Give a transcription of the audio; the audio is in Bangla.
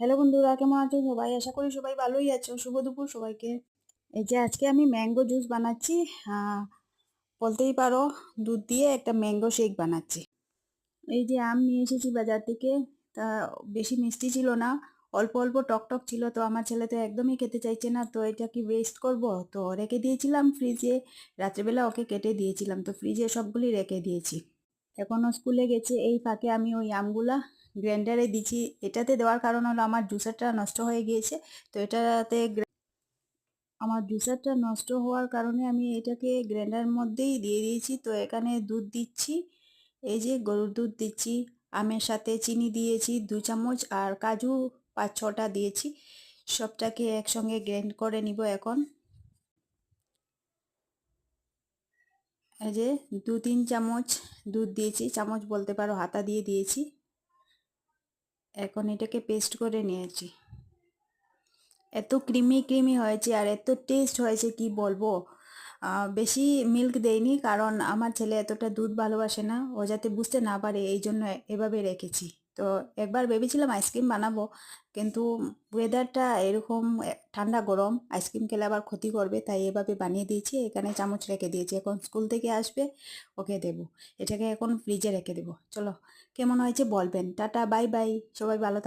হ্যালো বন্ধুরা, কেমন আছো? সবাই আশা করি সবাই ভালোই আছো। শুভ দুপুর সবাইকে। এই যে আজকে আমি ম্যাঙ্গো জুস বানাচ্ছি। বলতেই পারো, দুধ দিয়ে একটা ম্যাঙ্গো শেক বানাচ্ছি। এই যে আম নিয়ে এসেছি বাজার থেকে। তা বেশি মিষ্টি ছিল না, অল্প অল্প টক টক ছিল। তো আমার ছেলে তো একদমই খেতে চাইছে না। তো এটা কি ওয়েস্ট করব? তো রেখে দিয়েছিলাম ফ্রিজে রাত্রেবেলা ওকে কেটে দিয়েছিলাম। তো ফ্রিজে সবগুলি রেখে দিয়েছি। এখনও স্কুলে গেছে, এই ফাঁকে আমি ওই আমগুলা গ্রাইন্ডারে দিচ্ছি। এটাতে দেওয়ার কারণ হলো আমার জুসারটা নষ্ট হয়ে গিয়েছে, তো এটাতে আমার জুসারটা নষ্ট হওয়ার কারণে আমি এটাকে গ্রাইন্ডারের মধ্যেই দিয়ে দিয়েছি। তো এখানে দুধ দিচ্ছি, এই যে গরুর দুধ দিচ্ছি, আমের সাথে চিনি দিয়েছি দু চামচ আর কাজু পাঁচ ছটা দিয়েছি। সবটাকে একসঙ্গে গ্রাইন্ড করে নিব এখন। এই যে দু তিন চামচ দুধ দিয়েছি, চামচ বলতে পারো হাতা দিয়ে দিয়েছি। এখন এটাকে পেস্ট করে নিয়েছি। এত ক্রিমি ক্রিমি হয়েছে আর এত টেস্ট হয়েছে, কি বলব? বেশি মিল্ক দেয়নি কারণ আমার ছেলে এতটা দুধ ভালোবাসে না, ও যাতে বুঝতে না পারে এই জন্য এভাবে রেখেছি। তো একবার ভেবেছিলাম আইসক্রিম বানাবো, কিন্তু ওয়েদারটা এরকম ঠান্ডা গরম, আইসক্রিম খেলে আবার ক্ষতি করবে, তাই এভাবে বানিয়ে দিয়েছি, এখানে চামচ রেখে দিয়েছি, এখন স্কুল থেকে আসবে, ওকে দেবো, এটাকে এখন ফ্রিজে রেখে দেবো, চলো, কেমন হয়েছে বলবেন, টাটা বাই বাই সবাই ভালো।